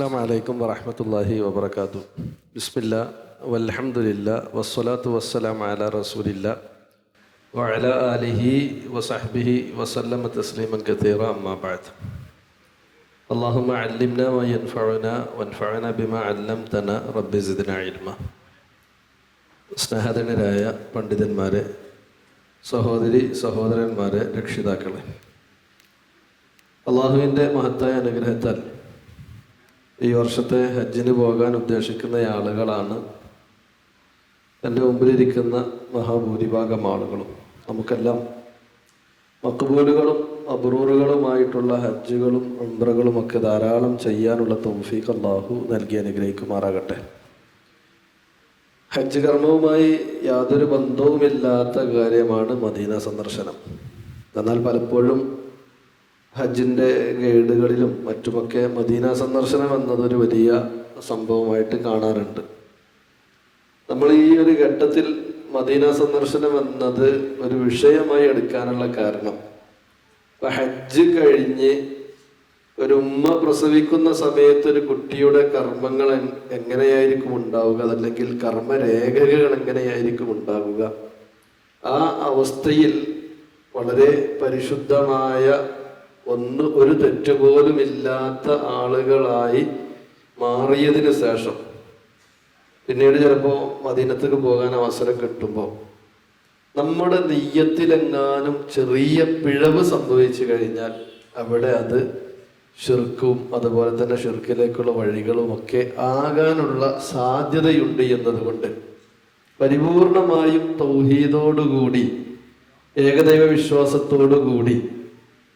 അസ്സാം വലൈക്കും വറഹമത്തല്ലാഹി വബർക്കാത്തു ബിസ്മില്ല വൽഹംദുലില്ല വസ്സലാത്തു വസ്സലാം അല റസൂലില്ല വഅല ആലിഹി വസഹ്ബിഹി വസല്ലമ തസ്ലീമൻ കതീറ അമ്മാ ബഅദ് اللهم علمنا ما ينفعنا وانفعنا بما علمتنا رب زدنا علما സ്നേഹധനരായ പണ്ഡിതന്മാരെ സഹോദരി സഹോദരന്മാരെ രക്ഷിതാക്കളെ അള്ളാഹുവിൻ്റെ മഹത്തായ അനുഗ്രഹത്താൽ ഈ വർഷത്തെ ഹജ്ജിന് പോകാൻ ഉദ്ദേശിക്കുന്ന ആളുകളാണ്. എന്റെ മുമ്പിലിരിക്കുന്ന മഹാഭൂരിഭാഗം ആളുകളും. നമുക്കെല്ലാം മക്ബൂലുകളും അബ്രൂറുകളുമായിട്ടുള്ള ഹജ്ജുകളും ഉംറകളും ഒക്കെ ധാരാളം ചെയ്യാനുള്ള തൗഫീഖ് അള്ളാഹു നൽകി അനുഗ്രഹിക്കുമാറാകട്ടെ. ഹജ്ജ് കർമ്മവുമായി യാതൊരു ബന്ധവുമില്ലാത്ത കാര്യമാണ് മദീന സന്ദർശനം. എന്നാൽ പലപ്പോഴും ഹജ്ജിന്റെ ഗൈഡുകളിലും മറ്റുമൊക്കെ മദീന സന്ദർശനം എന്നതൊരു വലിയ സംഭവമായിട്ട് കാണാറുണ്ട്. നമ്മൾ ഈ ഒരു ഘട്ടത്തിൽ മദീന സന്ദർശനം എന്നത് ഒരു വിഷയമായി എടുക്കാനുള്ള കാരണം ഇപ്പൊ ഹജ്ജ് കഴിഞ്ഞ് ഒരു ഉമ്മ പ്രസവിക്കുന്ന സമയത്ത് ഒരു കുട്ടിയുടെ കർമ്മങ്ങൾ എങ്ങനെയായിരിക്കും ഉണ്ടാവുക? അതല്ലെങ്കിൽ കർമ്മരേഖകൾ എങ്ങനെയായിരിക്കും ഉണ്ടാവുക? ആ അവസ്ഥയിൽ വളരെ പരിശുദ്ധമായ ഒന്ന് ഒരു തെറ്റുപോലും ഇല്ലാത്ത ആളുകളായി മാറിയതിന് ശേഷം പിന്നീട് ചിലപ്പോൾ മദീനത്തേക്ക് പോകാൻ അവസരം കിട്ടുമ്പോൾ നമ്മുടെ നെയ്യത്തിലെങ്ങാനും ചെറിയ പിഴവ് സംഭവിച്ചു കഴിഞ്ഞാൽ അവിടെ അത് ഷിർക്കും അതുപോലെ തന്നെ ഷിർക്കിലേക്കുള്ള വഴികളും ഒക്കെ ആകാനുള്ള സാധ്യതയുണ്ട് എന്നതുകൊണ്ട് പരിപൂർണമായും തൗഹീദോടുകൂടി ഏകദൈവ വിശ്വാസത്തോടുകൂടി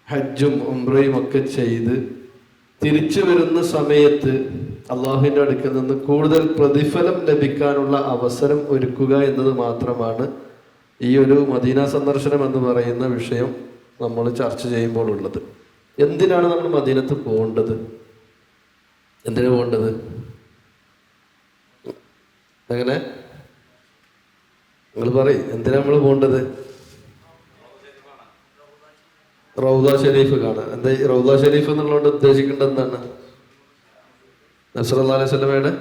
ഹജ്ജും ഉംറയും ഒക്കെ ചെയ്ത് തിരിച്ചു വരുന്ന സമയത്ത് അള്ളാഹുവിന്റെ അടുക്കൽ നിന്ന് കൂടുതൽ പ്രതിഫലം ലഭിക്കാനുള്ള അവസരം ഒരുക്കുക എന്നത് മാത്രമാണ് ഈ ഒരു മദീന സന്ദർശനം എന്ന് പറയുന്ന വിഷയം നമ്മൾ ചർച്ച ചെയ്യുമ്പോൾ ഉള്ളത്. എന്തിനാണ് നമ്മൾ മദീനത്ത് പോകേണ്ടത്? എന്തിനു പോകേണ്ടത്? അങ്ങനെ നിങ്ങൾ പറയും എന്തിനാണ് നമ്മൾ പോകേണ്ടത്? റൗദ ഷെരീഫ് കാണാൻ എന്താ ഈ റൗദ ഷെരീഫ് എന്നുള്ളതുകൊണ്ട് ഉദ്ദേശിക്കേണ്ടത് എന്താണ് നസറല്ലാ അലൈഹി സ്വലമയുടെ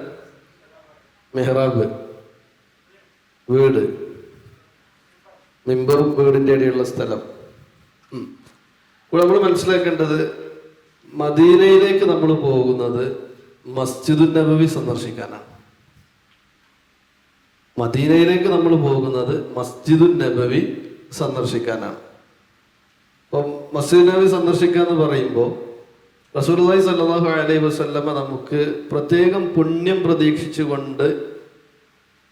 മെഹ്റാബ്. വീട്. മിമ്പറും വീടിന്റെ ഇടയിലുള്ള സ്ഥലം. ഇവിടെ നമ്മൾ മനസ്സിലാക്കേണ്ടത് മദീനയിലേക്ക് നമ്മൾ പോകുന്നത് മസ്ജിദുൻ നബവി സന്ദർശിക്കാനാണ്. മദീനയിലേക്ക് നമ്മൾ പോകുന്നത് മസ്ജിദുൻ നബവി സന്ദർശിക്കാനാണ്. മസ്ജിദ് സന്ദർശിക്കുക എന്ന് പറയുമ്പോൾ റസൂലുള്ളാഹി സല്ലാഹു അലൈഹി വസല്ലമ നമുക്ക് പ്രത്യേകം പുണ്യം പ്രതീക്ഷിച്ചുകൊണ്ട്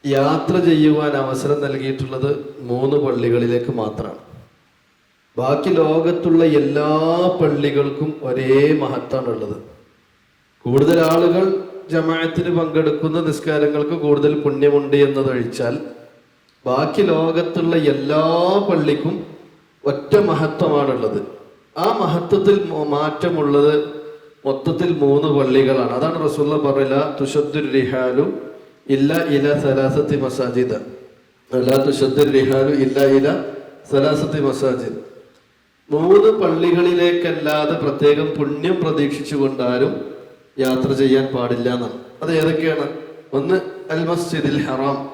യാത്ര ചെയ്യുവാൻ അവസരം നൽകിയിട്ടുള്ളത് മൂന്ന് പള്ളികളിലേക്ക് മാത്രമാണ്. ബാക്കി ലോകത്തുള്ള എല്ലാ പള്ളികൾക്കും ഒരേ മഹത്താണ് ഉള്ളത് കൂടുതൽ ആളുകൾ ജമാഅത്തിന് പങ്കെടുക്കുന്ന നിസ്കാരങ്ങൾക്ക് കൂടുതൽ പുണ്യമുണ്ട് എന്നതൊഴിച്ചാൽ ബാക്കി ലോകത്തുള്ള എല്ലാ പള്ളിക്കും ഒറ്റ മഹത്വമാണുള്ളത്. ആ മഹത്വത്തിൽ മാറ്റമുള്ളത് മൊത്തത്തിൽ മൂന്ന് പള്ളികളാണ്. അതാണ് റസൂല്ല പറയില്ല തുഷദ്ദുർ റിഹാലു ഇല്ല ഇല സലാസത്തി മസാജിദ്. അല്ല തുഷദ്ദുർ റിഹാലു ഇല്ല ഇല സലാസത്തി മസാജിദ്. മൂന്ന് പള്ളികളിലേക്കല്ലാതെ പ്രത്യേകം പുണ്യം പ്രതീക്ഷിച്ചുകൊണ്ടാരും യാത്ര ചെയ്യാൻ പാടില്ല എന്നാണ്. അത് ഏതൊക്കെയാണ്? ഒന്ന് അൽ മസ്ജിദിൽ ഹറാം.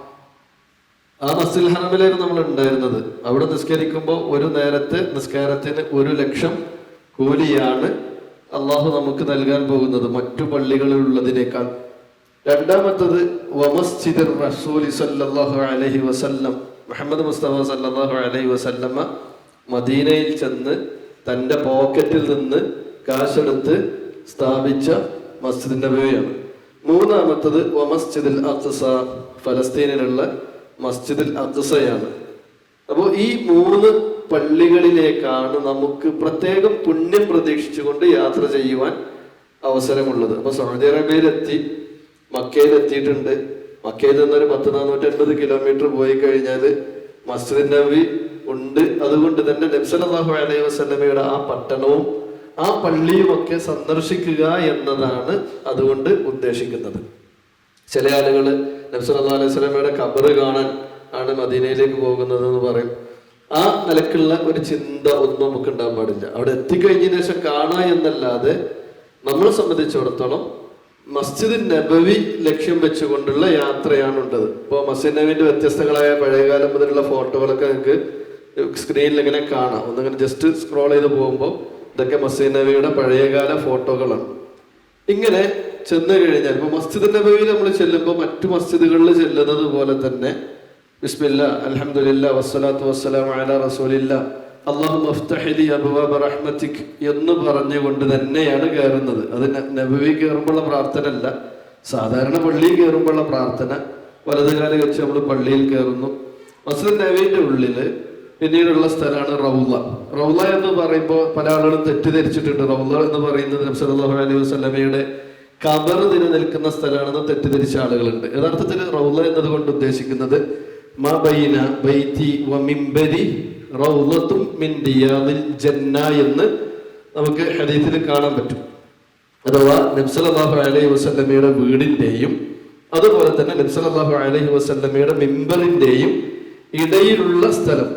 ആ മസ്ജിദ് ഹറമിലായിരുന്നു നമ്മൾ ഉണ്ടായിരുന്നത്. അവിടെ നിസ്കരിക്കുമ്പോൾ ഒരു നേരത്തെ നിസ്കാരത്തിന് ഒരു ലക്ഷം കൂലിയാണ് അള്ളാഹു നമുക്ക് നൽകാൻ പോകുന്നത് മറ്റു പള്ളികളിലുള്ളതിനേക്കാൾ. രണ്ടാമത്തത് വമസ്ജിദ് റസൂലി സല്ലാഹു അലഹി വസല്ലം. മുഹമ്മദ് മുസ്തഫ സല്ലാഹു അലഹി വസല്ലമ മദീനയിൽ ചെന്ന് തന്റെ പോക്കറ്റിൽ നിന്ന് കാശെടുത്ത് സ്ഥാപിച്ച മസ്ജിദ് നബവിയാണ്. മൂന്നാമത്തത് വമസ്ജിദുൽ അഖ്സ ഫലസ്തീനിലുള്ള മസ്ജിദുൽ അഖ്സയാണ് അപ്പോൾ ഈ മൂന്ന് പള്ളികളിലേക്കാണ് നമുക്ക് പ്രത്യേകം പുണ്യം പ്രതീക്ഷിച്ചുകൊണ്ട് യാത്ര ചെയ്യുവാൻ അവസരമുള്ളത്. അപ്പൊ സൗദി അറേബ്യയിലെത്തി മക്കയിൽ എത്തിയിട്ടുണ്ട് മക്കയിൽ നിന്നൊരു പത്ത് നാനൂറ്റി അൻപത് കിലോമീറ്റർ പോയി കഴിഞ്ഞാൽ മസ്ജിദ് നബി ഉണ്ട്. അതുകൊണ്ട് തന്നെ നബ്സലാഹു അലൈഹി വസല്ലമയുടെ ആ പട്ടണവും ആ പള്ളിയും ഒക്കെ സന്ദർശിക്കുക എന്നതാണ് അതുകൊണ്ട് ഉദ്ദേശിക്കുന്നത്. ചില ആളുകൾ നബ്സല്ലാ അലൈഹി സ്വലമയുടെ കബറ് കാണാൻ ആണ് മദീനയിലേക്ക് പോകുന്നത് എന്ന് പറയും. ആ നിലക്കുള്ള ഒരു ചിന്ത ഒന്നും നമുക്ക് ഉണ്ടാകാൻ പാടില്ല. അവിടെ എത്തിക്കഴിഞ്ഞതിന് ശേഷം കാണുക എന്നല്ലാതെ നമ്മളെ സംബന്ധിച്ചിടത്തോളം മസ്ജിദ് നബവി ലക്ഷ്യം വെച്ചുകൊണ്ടുള്ള യാത്രയാണ് ഉണ്ടത് ഇപ്പോൾ മസ്ജിദ് നബിന്റെ വ്യത്യസ്തങ്ങളായ പഴയകാലം മുതലുള്ള ഫോട്ടോകളൊക്കെ നിങ്ങൾക്ക് സ്ക്രീനിൽ ഇങ്ങനെ കാണാം. ഒന്നിങ്ങനെ ജസ്റ്റ് സ്ക്രോൾ ചെയ്ത് പോകുമ്പോൾ ഇതൊക്കെ മസ്ജിദ് നബിയുടെ പഴയകാല ഫോട്ടോകളാണ്. ഇങ്ങനെ ചെന്ന് കഴിഞ്ഞാൽ ഇപ്പൊ മസ്ജിദ് നബവിയിൽ നമ്മൾ ചെല്ലുമ്പോൾ മറ്റു മസ്ജിദുകളിൽ ചെല്ലുന്നത് പോലെ തന്നെ ബിസ്മില്ല അൽഹംദുലില്ല വസ്സലാത്തു വസ്സലാം റസൂലില്ല അള്ളാഹു എന്ന് പറഞ്ഞുകൊണ്ട് തന്നെയാണ് കയറുന്നത്. അത് നബവി കയറുമ്പോഴുള്ള പ്രാർത്ഥന അല്ല സാധാരണ പള്ളിയിൽ കയറുമ്പോഴുള്ള പ്രാർത്ഥന. വലതുകാലം വെച്ച് നമ്മൾ പള്ളിയിൽ കയറുന്നു. മസ്ജിദ് നബീന്റെ ഉള്ളിൽ പിന്നീടുള്ള സ്ഥലമാണ് റൗള. റൗള എന്ന് പറയുമ്പോൾ പല ആളുകളും തെറ്റിദ്ധരിച്ചിട്ടുണ്ട്. റൗള എന്ന് പറയുന്നത് നബ്സല്ലാഹു അലൈഹി വസല്ലമയുടെ കബർ നിലനിൽക്കുന്ന സ്ഥലമാണെന്ന് തെറ്റിദ്ധരിച്ച ആളുകളുണ്ട്. യഥാർത്ഥത്തിൽ റൗല എന്നതുകൊണ്ട് ഉദ്ദേശിക്കുന്നത് മാ ബൈന ബൈത്തി വ ജന്ന എന്ന് നമുക്ക് ഹദീസിൽ കാണാൻ പറ്റും. അഥവാ നബ്സലാഹു അലൈഹി വസല്ലമയുടെ വീടിന്റെയും അതുപോലെ തന്നെ നബ്സലാഹു അലൈഹി വസല്ലമയുടെ മിമ്പറിന്റെയും ഇടയിലുള്ള സ്ഥലം.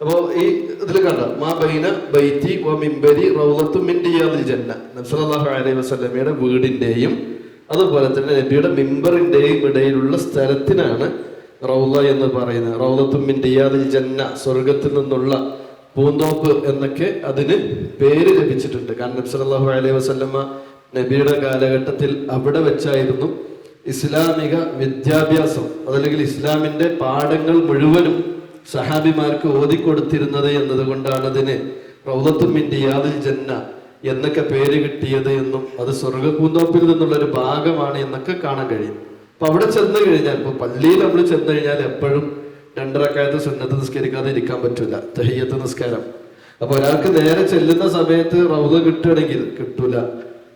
അപ്പോ ഈ ഇതിൽ കണ്ട മാ ബൈന ബൈത്തി വ മിംബരി റിയാദിൽ ജന്ന നബ്സലാഹു അലൈഹി വസല്ലമയുടെ വീടിന്റെയും അതുപോലെ തന്നെ നബിയുടെ മിമ്പറിന്റെയും ഇടയിലുള്ള സ്ഥലത്തിനാണ് റൗള എന്ന് പറയുന്നത്. റൗളത്തു മിൻ റിയാദിൽ ജന്ന സ്വർഗത്തിൽ നിന്നുള്ള പൂന്തോപ്പ് എന്നൊക്കെ അതിന് പേര് ലഭിച്ചിട്ടുണ്ട്. കാരണം നബി സല്ലല്ലാഹു അലൈഹി വസല്ലമ നബിയുടെ കാലഘട്ടത്തിൽ അവിടെ വെച്ചായിരുന്നു ഇസ്ലാമിക വിദ്യാഭ്യാസം അതല്ലെങ്കിൽ ഇസ്ലാമിന്റെ പാഠങ്ങൾ മുഴുവനും സഹാബിമാർക്ക് ഓതിക്കൊടുത്തിരുന്നത് എന്നതുകൊണ്ടാണ് അതിന് യാദിൽ ജന്ന എന്നൊക്കെ പേര് കിട്ടിയത് എന്നും അത് സ്വർഗ പൂന്തോപ്പിൽ നിന്നുള്ള ഒരു ഭാഗമാണ് എന്നൊക്കെ കാണാൻ കഴിയും. അപ്പൊ അവിടെ ചെന്ന് കഴിഞ്ഞാൽ ഇപ്പൊ പള്ളിയിൽ നമ്മൾ ചെന്ന് കഴിഞ്ഞാൽ എപ്പോഴും രണ്ടരക്കാലത്ത് സുന്നത്ത് നിസ്കരിക്കാതെ ഇരിക്കാൻ പറ്റൂല. തഹയ്യത്ത് നിസ്കാരം. അപ്പൊ ഒരാൾക്ക് നേരെ ചെല്ലുന്ന സമയത്ത് റൗദ കിട്ടുകയാണെങ്കിൽ കിട്ടൂല.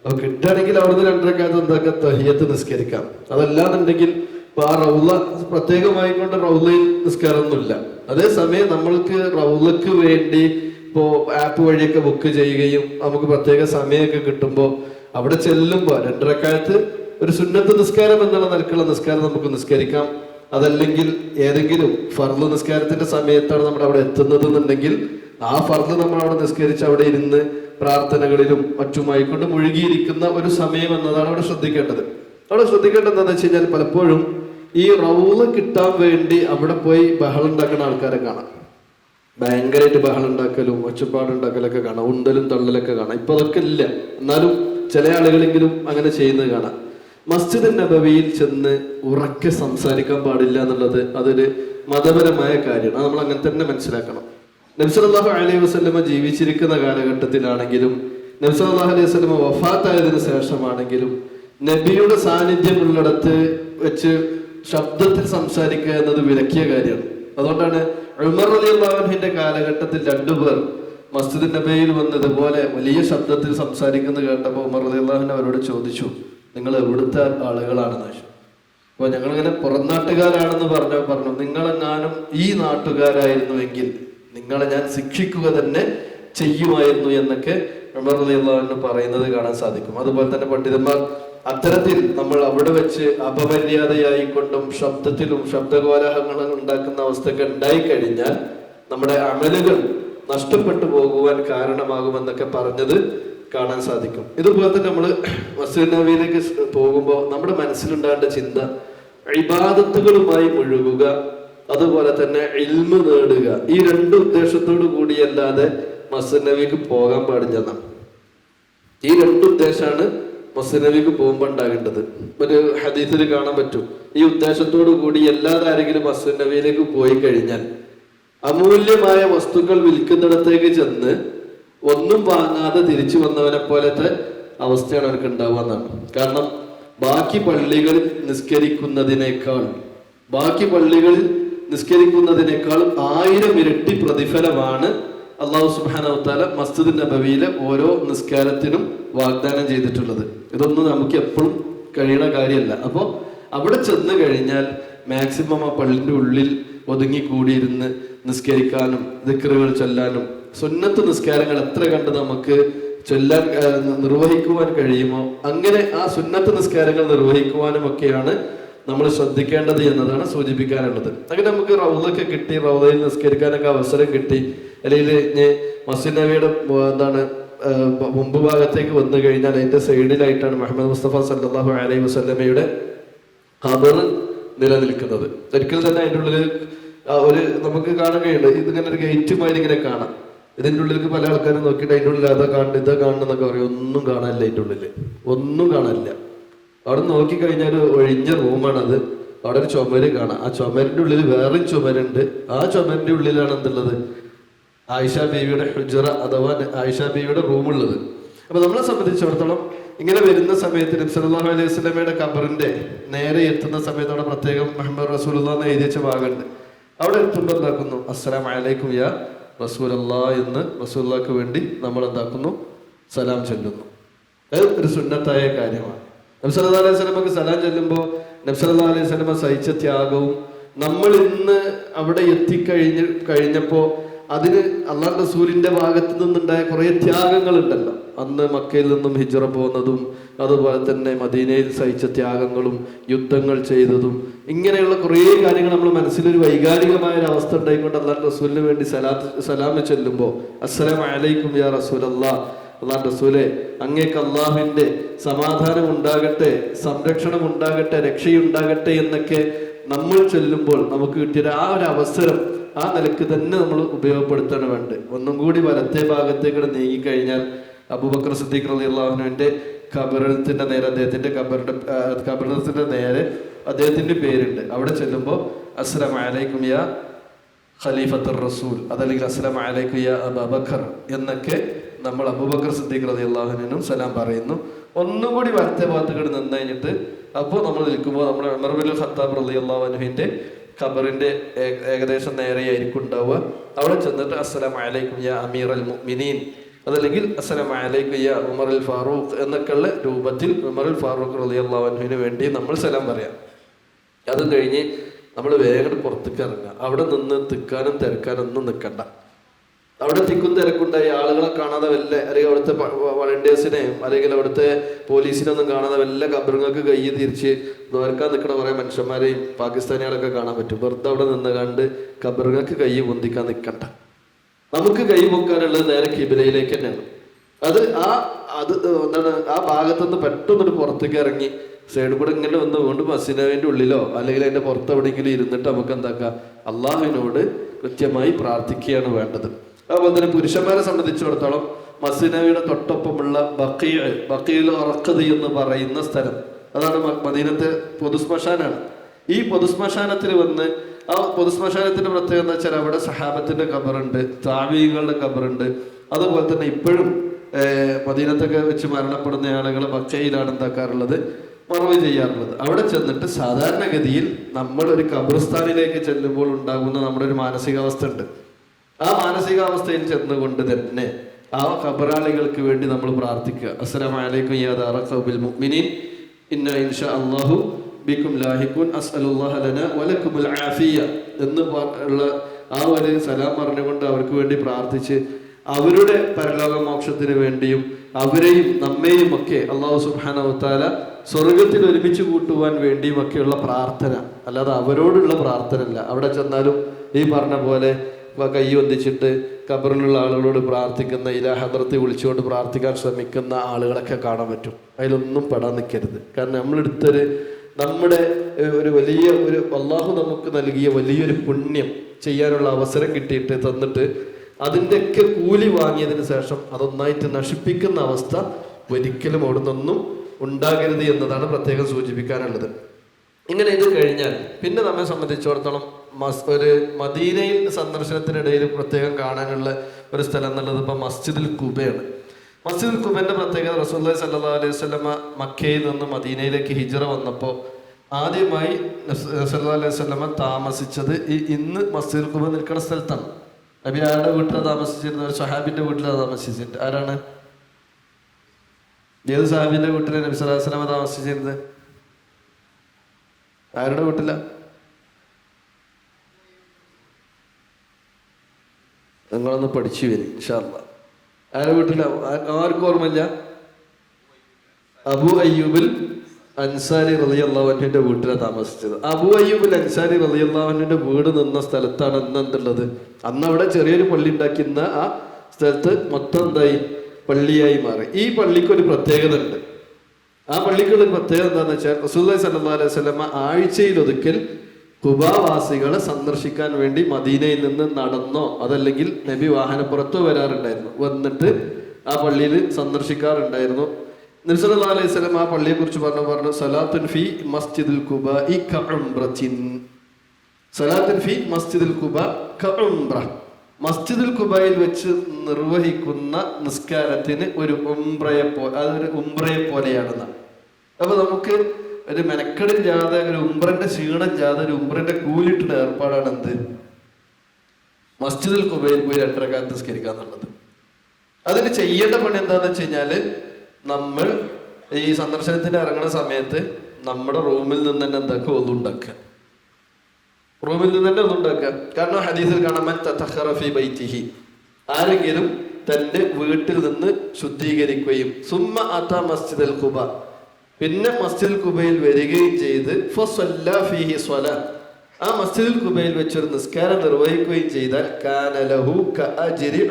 അപ്പൊ കിട്ടുകയാണെങ്കിൽ അവിടുന്ന് രണ്ടരക്കാലത്ത് എന്താക്കുക തഹയ്യത്ത് നിസ്കരിക്കാം. അതല്ലാന്നുണ്ടെങ്കിൽ ഇപ്പൊ ആ റൗല പ്രത്യേകമായിക്കൊണ്ട് റൗദയിൽ നിസ്കാരം നിസ്കാരമൊന്നുമില്ല. അതേസമയം നമ്മൾക്ക് റൗലക്ക് വേണ്ടി ഇപ്പോ ആപ്പ് വഴിയൊക്കെ ബുക്ക് ചെയ്യുകയും നമുക്ക് പ്രത്യേക സമയമൊക്കെ കിട്ടുമ്പോൾ അവിടെ ചെല്ലുമ്പോൾ രണ്ടരക്കാലത്ത് ഒരു സുന്നത്ത് നിസ്കാരം എന്നുള്ള നിലക്കുള്ള നിസ്കാരം നമുക്ക് നിസ്കരിക്കാം. അതല്ലെങ്കിൽ ഏതെങ്കിലും ഫർദ് നിസ്കാരത്തിന്റെ സമയത്താണ് നമ്മൾ അവിടെ എത്തുന്നത് എന്നുണ്ടെങ്കിൽ ആ ഫർദ് നമ്മൾ അവിടെ നിസ്കരിച്ച് അവിടെ ഇരുന്ന് പ്രാർത്ഥനകളിലും മറ്റുമായി കൊണ്ട് മുഴുകിയിരിക്കുന്ന ഒരു സമയം എന്നതാണ് അവിടെ ശ്രദ്ധിക്കേണ്ടത്. അവിടെ ശ്രദ്ധിക്കേണ്ടത് എന്താണെന്ന് വെച്ച് കഴിഞ്ഞാൽ പലപ്പോഴും ഈ റൗൾ കിട്ടാൻ വേണ്ടി അവിടെ പോയി ബഹളം ഉണ്ടാക്കുന്ന ആൾക്കാരെ കാണാം. ഭയങ്കരമായിട്ട് ബഹളം ഉണ്ടാക്കലും ഒച്ചപ്പാടുണ്ടാക്കലൊക്കെ കാണാം ഉണ്ടലും തള്ളലൊക്കെ കാണാം. ഇപ്പൊ അതൊക്കെ ഇല്ല. എന്നാലും ചില ആളുകളെങ്കിലും അങ്ങനെ ചെയ്യുന്നത് കാണാം. മസ്ജിദ് നബവിയിൽ ചെന്ന് ഉറക്കെ സംസാരിക്കാൻ പാടില്ല എന്നുള്ളത് അതൊരു മതപരമായ കാര്യമാണ് നമ്മൾ അങ്ങനെ തന്നെ മനസ്സിലാക്കണം. നബ്സലാഹു അലൈഹി വസ്ലമ ജീവിച്ചിരിക്കുന്ന കാലഘട്ടത്തിലാണെങ്കിലും നബ്സലാഹു അലൈഹി വസ്ലമ വഫാത്തായതിനു ശേഷമാണെങ്കിലും നബിയുടെ സാന്നിധ്യം ഉള്ളിടത്ത് വെച്ച് ശബ്ദത്തിൽ സംസാരിക്കുക എന്നത് വിലക്കിയ കാര്യമാണ് അതുകൊണ്ടാണ് ഉമർ അലി അള്ളാഹുവിന്റെ കാലഘട്ടത്തിൽ രണ്ടുപേർ മസ്ജിദ് നബിയിൽ വന്നതുപോലെ വലിയ ശബ്ദത്തിൽ സംസാരിക്കുന്നത് കേട്ടപ്പോൾ ഉമർ അലി അള്ളാഹുവിൻ അവരോട് ചോദിച്ചു നിങ്ങൾ എവിടുത്തെ ആളുകളാണെന്ന് ചോദിച്ചു. അപ്പൊ ഞങ്ങളിങ്ങനെ പുറംനാട്ടുകാരാണെന്ന് പറഞ്ഞ പറഞ്ഞു നിങ്ങളെങ്ങാനും ഈ നാട്ടുകാരായിരുന്നുവെങ്കിൽ നിങ്ങളെ ഞാൻ ശിക്ഷിക്കുക തന്നെ ചെയ്യുമായിരുന്നു എന്നൊക്കെ ഉമർ അലി അള്ളാഹുവിന് പറയുന്നത് കാണാൻ സാധിക്കും. അതുപോലെ തന്നെ പണ്ഡിതന്മാർ അത്തരത്തിൽ നമ്മൾ അവിടെ വെച്ച് അപമര്യാദയായിക്കൊണ്ടും ശബ്ദത്തിലും ശബ്ദകോലാഹങ്ങളും ഉണ്ടാക്കുന്ന അവസ്ഥയൊക്കെ ഉണ്ടായി കഴിഞ്ഞാൽ നമ്മുടെ അമലുകൾ നഷ്ടപ്പെട്ടു പോകുവാൻ കാരണമാകുമെന്നൊക്കെ പറഞ്ഞത് കാണാൻ സാധിക്കും. ഇതുപോലെ തന്നെ നമ്മൾ മസ്ജിദ് നബിയിലേക്ക് പോകുമ്പോൾ നമ്മുടെ മനസ്സിലുണ്ടാകേണ്ട ചിന്ത ഇബാദത്തുകളുമായി മുഴുകുക അതുപോലെ തന്നെ ഇൽമ നേടുക. ഈ രണ്ട് ഉദ്ദേശത്തോടു കൂടിയല്ലാതെ മസ്ജിദ് നബിക്ക് പോകാൻ പാടില്ലെന്നാണ് ഈ രണ്ട് ഉദ്ദേശമാണ് മസ്നവിക്ക് പോകുമ്പോൾ ഉണ്ടാകേണ്ടത്. ഒരു ഹദീസിൽ കാണാൻ പറ്റും. ഈ ഉദ്ദേശത്തോടു കൂടി എല്ലാതാരെങ്കിലും ആരെങ്കിലും മസ്നവിയിലേക്ക് പോയി കഴിഞ്ഞാൽ അമൂല്യമായ വസ്തുക്കൾ വിൽക്കുന്നിടത്തേക്ക് ചെന്ന് ഒന്നും വാങ്ങാതെ തിരിച്ചു വന്നവനെ പോലത്തെ അവസ്ഥയാണ് അവർക്ക് ഉണ്ടാവുക എന്നാണ്. കാരണം ബാക്കി പള്ളികളിൽ നിസ്കരിക്കുന്നതിനേക്കാൾ ബാക്കി പള്ളികളിൽ നിസ്കരിക്കുന്നതിനേക്കാൾ ആയിരം ഇരട്ടി പ്രതിഫലമാണ് അള്ളാഹു സുബാനവത്താല മസ്ജിദ് നബവിയിലെ ഓരോ നിസ്കാരത്തിനും വാഗ്ദാനം ചെയ്തിട്ടുള്ളത്. ഇതൊന്നും നമുക്ക് എപ്പോഴും കഴിയണ കാര്യമല്ല. അപ്പോൾ അവിടെ ചെന്ന് കഴിഞ്ഞാൽ മാക്സിമം ആ പള്ളിന്റെ ഉള്ളിൽ ഒതുങ്ങി കൂടിയിരുന്ന് നിസ്കരിക്കാനും ദിക്കറുകൾ ചൊല്ലാനും സുന്നത്ത് നിസ്കാരങ്ങൾ എത്ര കണ്ട് നമുക്ക് ചൊല്ലാൻ നിർവഹിക്കുവാൻ കഴിയുമോ അങ്ങനെ ആ സുന്നത്ത് നിസ്കാരങ്ങൾ നിർവഹിക്കുവാനും ഒക്കെയാണ് നമ്മൾ ശ്രദ്ധിക്കേണ്ടത് എന്നതാണ് സൂചിപ്പിക്കാനുള്ളത്. അങ്ങനെ നമുക്ക് റൗദൊക്കെ കിട്ടി റൗദയിൽ നിസ്കരിക്കാനൊക്കെ അവസരം കിട്ടി. അല്ലെങ്കിൽ മസ്ജിദ് നബിയുടെ എന്താണ് മുമ്പ് ഭാഗത്തേക്ക് വന്നു കഴിഞ്ഞാൽ അതിന്റെ സൈഡിലായിട്ടാണ് മുഹമ്മദ് മുസ്തഫ സല്ലാഹു അലൈഹി വസ്ലമയുടെ ഖബർ നിലനിൽക്കുന്നത്. ഒരിക്കലും തന്നെ അതിന്റെ ഉള്ളിൽ ഒരു നമുക്ക് കാണാൻ കഴിയുന്നുണ്ട്. ഇതിങ്ങനെ ഒരു ഗേറ്റ് മാതിരി ഇങ്ങനെ കാണാം. ഇതിന്റെ ഉള്ളിലേക്ക് പല ആൾക്കാരും നോക്കിയിട്ട് അതിന്റെ ഉള്ളിൽ അതാ കാണുന്നത് ഇതാ കാണുന്നൊക്കെ പറയും. ഒന്നും കാണാനില്ല അതിന്റെ ഉള്ളിൽ. ഒന്നും കാണാനില്ല. അവിടെ നോക്കിക്കഴിഞ്ഞാൽ ഒഴിഞ്ഞ റൂമാണത്. അവിടെ ഒരു ചുമര് കാണാം. ആ ചുമരിന്റെ ഉള്ളിൽ വേറെ ചുമരുണ്ട്. ആ ചുമരിന്റെ ഉള്ളിലാണ് എന്തുള്ളത് ആയിഷ ബീവിയുടെ ഹുജറ അഥവാ ആയിഷ ബീവിയുടെ റൂമുള്ളത്. അപ്പൊ നമ്മളെ സംബന്ധിച്ചിടത്തോളം ഇങ്ങനെ വരുന്ന സമയത്ത് നബ്സലാഹു അലൈഹി സ്വലമയുടെ ഖബറിന്റെ നേരെ എത്തുന്ന സമയത്ത് അവിടെ പ്രത്യേകം മുഹമ്മദ് റസൂലുള്ള എന്ന് എഴുതി വെച്ച ഭാഗമുണ്ട്. അവിടെ എത്തുമ്പോൾ എന്താക്കുന്നു? അസ്സലാം അലൈക്കും യാ റസൂലല്ലാ എന്ന് റസൂല്ലാക്ക് വേണ്ടി നമ്മൾ എന്താക്കുന്നു? സലാം ചെല്ലുന്നു. അത് ഒരു സുന്നത്തായ കാര്യമാണ്. നബ്സല്ലാ അലൈഹി സ്വലമക്ക് സലാം ചെല്ലുമ്പോൾ നബ്സല്ലാ അലൈഹി സ്വലമ സഹിച്ച ത്യാഗവും നമ്മൾ ഇന്ന് അവിടെ എത്തിക്കഴിഞ്ഞ് കഴിഞ്ഞപ്പോൾ അതിന് അള്ളാഹ് റസൂലിന്റെ ഭാഗത്ത് നിന്നുണ്ടായ കുറേ ത്യാഗങ്ങളുണ്ടല്ലോ. അന്ന് മക്കയിൽ നിന്നും ഹിജറ പോകുന്നതും അതുപോലെ തന്നെ മദീനയിൽ സഹിച്ച ത്യാഗങ്ങളും യുദ്ധങ്ങൾ ചെയ്തതും ഇങ്ങനെയുള്ള കുറേ കാര്യങ്ങൾ നമ്മൾ മനസ്സിലൊരു വൈകാരികമായ ഒരു അവസ്ഥ ഉണ്ടായിക്കൊണ്ട് അള്ളാഹ് റസൂലിന് വേണ്ടി സലാത്ത് സലാമ ചെല്ലുമ്പോൾ അസ്സലാം അലൈക്കും യാ റസൂൽ അള്ളാ അള്ളാഹ് റസൂലെ അങ്ങേക്ക് അള്ളാഹുവിന്റെ സമാധാനം ഉണ്ടാകട്ടെ സംരക്ഷണം ഉണ്ടാകട്ടെ രക്ഷയുണ്ടാകട്ടെ എന്നൊക്കെ നമ്മൾ ചെല്ലുമ്പോൾ നമുക്ക് കിട്ടിയ ആ ഒരു അവസരം ആ നിലയ്ക്ക് തന്നെ നമ്മൾ ഉപയോഗപ്പെടുത്താണ് വേണ്ടത് ഒന്നും കൂടി വലത്തെ ഭാഗത്തേക്കൂടെ നീങ്ങിക്കഴിഞ്ഞാൽ അബൂബക്കർ സിദ്ദീഖ് അലി അള്ളാഹുനുവിന്റെ കബറിടത്തിന്റെ നേരെ അദ്ദേഹത്തിന്റെ കബറിന്റെ കബറത്തിന്റെ നേരെ അദ്ദേഹത്തിന്റെ പേരുണ്ട്. അവിടെ ചെല്ലുമ്പോൾ അസ്സലാം അലൈക്കും യാ ഖലീഫത്തുർ റസൂൽ അതല്ലെങ്കിൽ അസ്സലാം അലൈക്കും യാ അബൂബക്കർ എന്നൊക്കെ നമ്മൾ അബൂബക്കർ സിദ്ദീഖ് റതി അള്ളാഹുനും സലാം പറയുന്നു. ഒന്നും കൂടി വലത്തെ ഭാഗത്തേക്ക് നിന്ന് കഴിഞ്ഞിട്ട് അപ്പോൾ നമ്മൾ നിൽക്കുമ്പോൾ നമ്മുടെ അമർബുൽ ഖത്താബ് റതി അള്ളാഹുവിന്റെ ഖബറിന്റെ ഏകദേശം നേരെയായിരിക്കും ഉണ്ടാവുക. അവിടെ ചെന്നിട്ട് അസ്സലാം അലൈക്കും യാ അമീർ അൽ മുഅ്മിനീൻ അതല്ലെങ്കിൽ അസ്സലാം അലൈക്കും യാ ഉമർ അൽ ഫാറൂഖ് എന്നൊക്കെയുള്ള രൂപത്തിൽ ഉമർ അൽ ഫാറൂഖ് റലി അള്ളാഹുവിന് വേണ്ടി നമ്മൾ സലാം പറയാം. അതും കഴിഞ്ഞ് നമ്മൾ വേഗം പുറത്തേക്ക് ഇറങ്ങുക. അവിടെ നിന്ന് തിക്കാനും തിരക്കാനും ഒന്നും നിൽക്കണ്ട. അവിടെ തിക്കും തിരക്കുണ്ടായി. ആളുകളെ കാണാതെ വല്ല അല്ലെങ്കിൽ അവിടുത്തെ വളണ്ടിയേഴ്സിനെയും അല്ലെങ്കിൽ അവിടുത്തെ പോലീസിനൊന്നും കാണാതെ വല്ല കബറുകൾക്ക് കൈ തിരിച്ച് ദ്വാരക്കാൻ നിൽക്കുന്ന കുറേ മനുഷ്യന്മാരെയും പാകിസ്ഥാനികളൊക്കെ കാണാൻ പറ്റും. വെറുതെ അവിടെ നിന്ന് കണ്ട് കബറുകൾക്ക് കൈ പൊന്തിക്കാൻ നിൽക്കണ്ട. നമുക്ക് കൈ പൊക്കാനുള്ളത് നേരെ കിബിലയിലേക്ക് തന്നെയാണ്. അത് ആ അത് എന്താണ് ആ ഭാഗത്തുനിന്ന് പെട്ടെന്നൊരു പുറത്തേക്ക് ഇറങ്ങി സൈഡ് കൂടെ ഇങ്ങനെ വന്ന് കൊണ്ട് മസീനവിന്റെ ഉള്ളിലോ അല്ലെങ്കിൽ അതിന്റെ പുറത്ത് എവിടെയെങ്കിലും ഇരുന്നിട്ട് നമുക്ക് എന്താക്കാം അള്ളാഹുവിനോട് കൃത്യമായി പ്രാർത്ഥിക്കുകയാണ് വേണ്ടത്. അതുപോലെ തന്നെ പുരുഷന്മാരെ സംബന്ധിച്ചിടത്തോളം മസിനയുടെ തൊട്ടൊപ്പമുള്ള ബക്കീൽ ബക്കീൽ ഉറക്കത് എന്ന് പറയുന്ന സ്ഥലം. അതാണ് മദീനത്തെ പൊതുശ്മശാനാണ്. ഈ പൊതുശ്മശാനത്തിൽ വന്ന് ആ പൊതുശ്മശാനത്തിന്റെ പ്രത്യേകത എന്ന് വെച്ചാൽ അവിടെ സഹാബത്തിന്റെ കബറുണ്ട് താവീകളുടെ കബറുണ്ട് അതുപോലെ തന്നെ ഇപ്പോഴും മദീനത്തൊക്കെ വെച്ച് മരണപ്പെടുന്ന ആളുകൾ ബക്കയിലാണ് എന്താക്കാറുള്ളത്? മറവ് ചെയ്യാറുള്ളത്. അവിടെ ചെന്നിട്ട് സാധാരണഗതിയിൽ നമ്മൾ ഒരു ചെല്ലുമ്പോൾ ഉണ്ടാകുന്ന നമ്മുടെ ഒരു മാനസികാവസ്ഥ ഉണ്ട്. ആ മാനസികാവസ്ഥയിൽ ചെന്നുകൊണ്ട് തന്നെ ആ ഖബറാളികൾക്ക് വേണ്ടി നമ്മൾ പ്രാർത്ഥിക്കുക. അസ്സലാമു അലൈക്കും യാ ദാറഖബിൽ മുഅ്മിനീൻ. അല്ലാഹു ബിക്കും ലാഹിഖുൻ. അസ്അലുല്ലാഹ എന്ന് ഉള്ള ആ ഒരു സലാം പറഞ്ഞുകൊണ്ട് അവർക്ക് വേണ്ടി പ്രാർത്ഥിച്ച് അവരുടെ പരലോക മോക്ഷത്തിന് വേണ്ടിയും അവരെയും നമ്മെയും ഒക്കെ അള്ളാഹു സുബാന വതആല സ്വർഗത്തിൽ ഒരുമിച്ച് കൂട്ടുവാൻ വേണ്ടിയും ഒക്കെയുള്ള പ്രാർത്ഥന. അല്ലാതെ അവരോടുള്ള പ്രാർത്ഥന അല്ല അവിടെ ചെന്നാലും ഈ പറഞ്ഞ പോലെ കൈ ഒന്നിച്ചിട്ട് ഖബറിലുള്ള ആളുകളോട് പ്രാർത്ഥിക്കുന്ന ഇലാഹദ്രത്തെ വിളിച്ചുകൊണ്ട് പ്രാർത്ഥിക്കാൻ ശ്രമിക്കുന്ന ആളുകളൊക്കെ കാണാൻ പറ്റും. അതിലൊന്നും പെടാൻ നിൽക്കരുത്. കാരണം നമ്മളെടുത്തൊരു നമ്മുടെ ഒരു വലിയ ഒരു അള്ളാഹു നമുക്ക് നൽകിയ വലിയൊരു പുണ്യം ചെയ്യാനുള്ള അവസരം കിട്ടിയിട്ട് തന്നിട്ട് അതിന്റെയൊക്കെ കൂലി വാങ്ങിയതിന് ശേഷം അതൊന്നായിട്ട് നശിപ്പിക്കുന്ന അവസ്ഥ ഒരിക്കലും അവിടെ നിന്നൊന്നും ഉണ്ടാകരുത് എന്നതാണ് പ്രത്യേകം സൂചിപ്പിക്കാനുള്ളത്. ഇങ്ങനെ ഇത് കഴിഞ്ഞാൽ പിന്നെ നമ്മെ സംബന്ധിച്ചിടത്തോളം ഒരു മദീനയിൽ സന്ദർശനത്തിനിടയിൽ പ്രത്യേകം കാണാനുള്ള ഒരു സ്ഥലം എന്നുള്ളത് ഇപ്പം മസ്ജിദുൽ കുബയാണ്. മസ്ജിദുൽ കുബന്റെ പ്രത്യേകത റസൂല്ലി സല്ലാ അലൈഹി സ്വലമ മക്കയിൽ നിന്ന് മദീനയിലേക്ക് ഹിജറ വന്നപ്പോൾ ആദ്യമായി സല്ലാ അലൈഹി സ്വലമ താമസിച്ചത് ഈ ഇന്ന് മസ്ജിദുൽ കുബ നിൽക്കുന്ന സ്ഥലത്താണ്. നബി ആരുടെ വീട്ടിലാണ് താമസിച്ചിരുന്നത്? ഒരു വീട്ടിലാണ് താമസിച്ചിരുന്നത്. ആരാണ്? ഏത് സഹാബിന്റെ വീട്ടിലാണ് നബി സല്ലാ വസ്ലമ താമസിച്ചിരുന്നത്? ആരുടെ വീട്ടില? നിങ്ങളൊന്ന് പഠിച്ചു വരും ഇൻഷാല്ല ആരുടെ വീട്ടില ആർക്കും ഓർമ്മയില്ല? അബു അയ്യൂബിൽ അൻസാരി റലിയല്ലാഹുവിന്റെ വീട്ടിലാണ് താമസിച്ചത്. അബു അയ്യൂബിൽ അൻസാരി റലിയല്ലാഹുവിന്റെ വീട് നിന്ന സ്ഥലത്താണ് ഇന്ന് എന്തുള്ളത്? അന്ന് അവിടെ ചെറിയൊരു പള്ളി ഉണ്ടാക്കിയിരുന്ന ആ സ്ഥലത്ത് മൊത്തം എന്തായി? പള്ളിയായി മാറി. ഈ പള്ളിക്ക് ഒരു പ്രത്യേകത ഉണ്ട് ആ പള്ളിക്കുള്ള പ്രത്യേകത എന്താണെന്ന് വെച്ചാൽ റസൂല്ലി സല്ലാ അലൈഹി സ്വലമ ആഴ്ചയിൽ ഒതുക്കൽ കുബാവാസികളെ സന്ദർശിക്കാൻ വേണ്ടി മദീനയിൽ നിന്ന് നടന്നോ അതല്ലെങ്കിൽ നബി വാഹനപ്പുറത്തോ വരാറുണ്ടായിരുന്നു. വന്നിട്ട് ആ പള്ളിയിൽ സന്ദർശിക്കാറുണ്ടായിരുന്നു. നിർസലാ അലൈഹി സ്വലം ആ പള്ളിയെ കുറിച്ച് പറഞ്ഞു പറഞ്ഞു സലാത്തുൻ ഫി മസ്ജിദുൽ കുബ ഈ സലാത്തുൻ ഫി മസ്ജിദുൽ കുബ കഉംറ. മസ്ജിദുൽ കുബയിൽ വെച്ച് നിർവഹിക്കുന്ന നിസ്കാരത്തിന് ഒരു ഉംബ്രയെ പോ അതൊരു ഉംബ്രയെ പോലെയാണെന്നാണ്. അപ്പൊ നമുക്ക് ഒരു മെനക്കെടില്ലാതെ ഒരു ഉംറന്റെ ക്ഷീണം ജാതെ ഒരു ഉംറന്റെ കൂലിട്ടുള്ള ഏർപ്പാടാണ് എന്ത് മസ്ജിദിൽ കുബയിൽ പോയി രണ്ടരക്കാലത്ത് നിസ്കരിക്കുക എന്നുള്ളത്. അതിന് ചെയ്യേണ്ട പണി എന്താന്ന് വെച്ച് കഴിഞ്ഞാൽ നമ്മൾ ഈ സന്ദർശനത്തിന് ഇറങ്ങുന്ന സമയത്ത് നമ്മുടെ റൂമിൽ നിന്ന് തന്നെ എന്തൊക്കെ ഒന്നുണ്ടാക്കുക റൂമിൽ നിന്ന് തന്നെ ഒന്നുണ്ടാക്കുക കാരണം ഹദീസിൽ ബൈത്തിഹി. ആരെങ്കിലും തന്റെ വീട്ടിൽ നിന്ന് ശുദ്ധീകരിക്കുകയും സുമ്മ അത മസ്ജിദൽ കുബ പിന്നെ മസ്ജിദ് കുബയിൽ വരികയും ചെയ്ത് ഫീഹി സ്വല. ആ മസ്ജിദുൽ കുബയിൽ വെച്ചൊരു നിസ്കാരം നിർവഹിക്കുകയും ചെയ്താൽ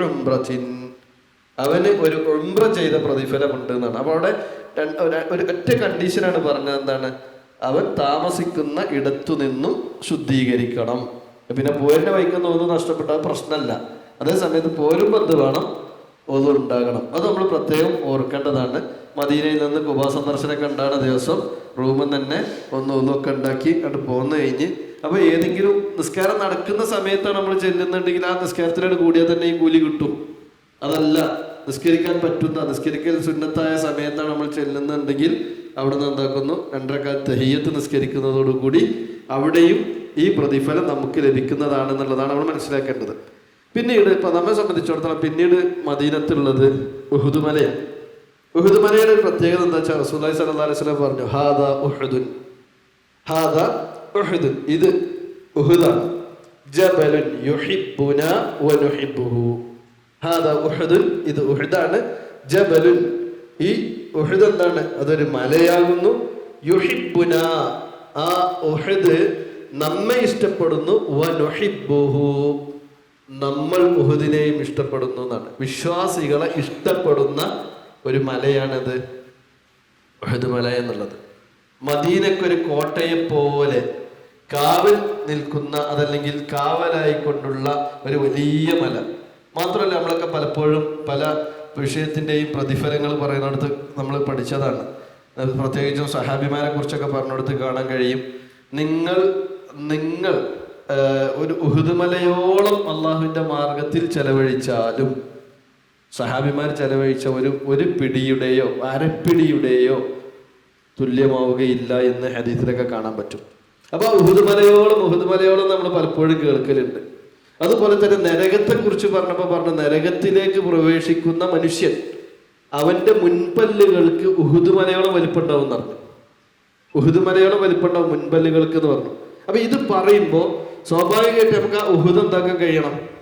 ഉംറത്തിൻ. അവന് ഒരു ഉംറ ചെയ്ത പ്രതിഫലമുണ്ട് എന്നാണ്. അപ്പൊ അവിടെ ഒരു ഒറ്റ കണ്ടീഷനാണ് പറഞ്ഞത് എന്താണ്? അവൻ താമസിക്കുന്ന ഇടത്തു നിന്നും ശുദ്ധീകരിക്കണം. പിന്നെ പോരിന്റെ വൈക്കുന്ന ഒന്നും നഷ്ടപ്പെട്ട പ്രശ്നമല്ല. അതേസമയത്ത് സമയത്ത് പോരുമ്പോൾ എന്ത് വേണം ഒന്നും ഉണ്ടാകണം. അത് നമ്മൾ പ്രത്യേകം ഓർക്കേണ്ടതാണ്. മദീനയിൽ നിന്ന് കുബാ സന്ദർശനമൊക്കെ ഉണ്ടാകുന്ന ദിവസം റൂമിൽ തന്നെ ഒന്ന് ഒന്നൊക്കെ ഉണ്ടാക്കി അവിടെ പോന്നു കഴിഞ്ഞ് അപ്പൊ ഏതെങ്കിലും നിസ്കാരം നടക്കുന്ന സമയത്താണ് നമ്മൾ ചെല്ലുന്നുണ്ടെങ്കിൽ ആ നിസ്കാരത്തിനോട് കൂടിയാൽ തന്നെ ഈ കൂലി കിട്ടും. അതല്ല നിസ്കരിക്കാൻ പറ്റുന്ന നിസ്കരിക്കൽ സുന്നത്തായ സമയത്താണ് നമ്മൾ ചെല്ലുന്നുണ്ടെങ്കിൽ അവിടെ നിന്ന് എന്താക്കുന്നു? രണ്ടരക്കാൽ തെയ്യത്ത് നിസ്കരിക്കുന്നതോടുകൂടി അവിടെയും ഈ പ്രതിഫലം നമുക്ക് ലഭിക്കുന്നതാണ് എന്നുള്ളതാണ് നമ്മൾ മനസ്സിലാക്കേണ്ടത്. പിന്നീട് ഇപ്പൊ നമ്മെ സംബന്ധിച്ചിടത്തോളം പിന്നീട് മദീനത്തുള്ളത് ഉഹുദുമലയാണ് ഉഹുദുമലയുടെ ഒരു പ്രത്യേകത എന്താ വെച്ചാൽ റസൂലി സല്ലാ അലൈഹി പറഞ്ഞു ഹാദ ഉഹുദുൻ. ഹാദ ഉഹുദുൻ. ഇത് ഉഹുദാണ്. ജബലുൻ യുഹിബ്ബുന വനുഹിബ്ബുഹു ഹാദ ഉഹുദുൻ. ഇത് ഉഹുദാണ്. ജബലുൻ. ഈ ഉഹുദ് എന്താണ്? അതൊരു മലയാകുന്നു. യുഹിബ്ബുന. ആ ഉഹുദ് നമ്മെ ഇഷ്ടപ്പെടുന്നു. വനുഹിബ്ബുഹു നമ്മൾ ഉഹുദിനെയും ഇഷ്ടപ്പെടുന്നു എന്നാണ്. വിശ്വാസികളെ ഇഷ്ടപ്പെടുന്ന ഒരു മലയാണത്. മല എന്നുള്ളത്. മദീനക്കൊരു കോട്ടയെ പോലെ കാവൽ നിൽക്കുന്ന അതല്ലെങ്കിൽ കാവലായിക്കൊണ്ടുള്ള ഒരു വലിയ മല. മാത്രമല്ല നമ്മളൊക്കെ പലപ്പോഴും പല വിഷയത്തിന്റെയും പ്രതിഫലങ്ങൾ പറയുന്നിടത്ത് നമ്മൾ പഠിച്ചതാണ്. പ്രത്യേകിച്ചും സഹാബിമാരെ കുറിച്ചൊക്കെ പറഞ്ഞിടത്ത് കാണാൻ കഴിയും. നിങ്ങൾ നിങ്ങൾ ഒരു ഉഹുദുമലയോളം അള്ളാഹുവിന്റെ മാർഗത്തിൽ ചെലവഴിച്ചാലും സഹാബിമാർ ചെലവഴിച്ച ഒരു ഒരു പിടിയുടെയോ അരപ്പിടിയുടെയോ തുല്യമാവുകയില്ല എന്ന് ഹദീസിലൊക്കെ കാണാൻ പറ്റും. അപ്പൊ ഉഹുദ് മലയോളം നമ്മൾ പലപ്പോഴും കേൾക്കലുണ്ട്. അതുപോലെ തന്നെ നരകത്തെ കുറിച്ച് പറഞ്ഞപ്പോൾ പറഞ്ഞു നരകത്തിലേക്ക് പ്രവേശിക്കുന്ന മനുഷ്യൻ അവന്റെ മുൻപല്ലുകൾക്ക് ഉഹുദ് മലയോളം വലിപ്പുണ്ടാവും പറഞ്ഞു. ഉഹുദ് മലയോളം വലിപ്പുണ്ടാവും മുൻപല്ലുകൾക്ക് എന്ന് പറഞ്ഞു. അപ്പൊ ഇത് പറയുമ്പോൾ സ്വാഭാവികമായിട്ട് നമുക്ക് ആ ഉഹുദ് എന്താക്കാൻ കഴിയണം?